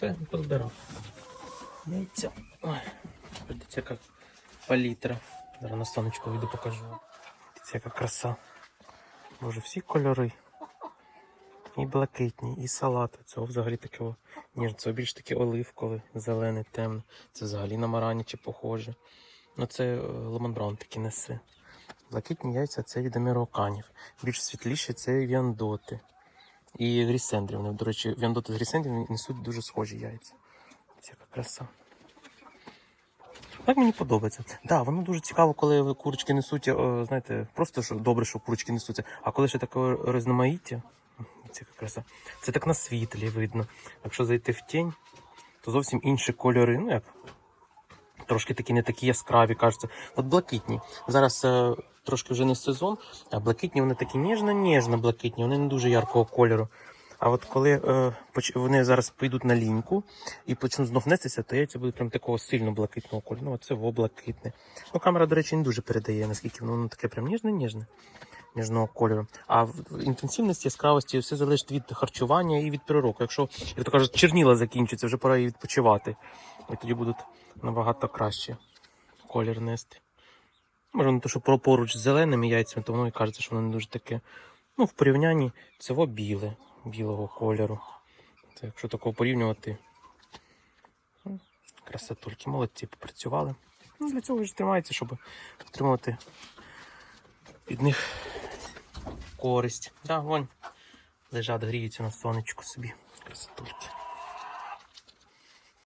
Все, позбирав. Яйця. Ой, дивіться, яка палітра. Зараз на сонечко вийду покажу. Дивіться, яка краса. Боже, всі кольори. І блакитні, і салат. Цього взагалі таке о, ніж це більш таке оливкове, зелене, темне. Це взагалі на маранічі похоже. Ну це е, Лемон Браун такі несе. Блакитні яйця це від американів. Більш світліші це віандоти. І грісендрі. Вони, до речі, віандоти з грісендрів несуть дуже схожі яйця. Це яка краса. Так мені подобається. Так, да, воно дуже цікаво, коли курочки несуть, о, знаєте, просто що добре, що курочки несуться. А коли ще таке розноманіття, це яка краса. Це так на світлі видно. Якщо зайти в тінь, то зовсім інші кольори. Ну як трошки такі не такі яскраві, кажеться. От блакитні. Зараз е, трошки вже не сезон, а блакитні вони такі ніжно-ніжно блакитні, вони не дуже яркого кольору. А от коли е, вони зараз підуть на ліньку і почнуть знов нестися, то яйця будуть прям такого сильно блакитного кольору. Ну, оце во блакитне. Ну, камера, до речі, не дуже передає, наскільки воно, таке прям ніжне-ніжне. Ніжного кольору. А інтенсивності, яскравості все залежить від харчування і від перероку. Якщо, як то кажуть, черніла закінчується, вже пора і відпочивати. І тоді будуть набагато краще колір нести. Може, не то, що поруч з зеленими яйцями, то воно і кажеться, що воно не дуже таке. Ну, в порівнянні цього біле, білого кольору. Це якщо такого порівнювати. ну, Красотульки, молодці, попрацювали. Ну, для цього ж тримається, щоб отримувати від них користь. Да, вон лежать, гріються на сонечку собі. Красотульки.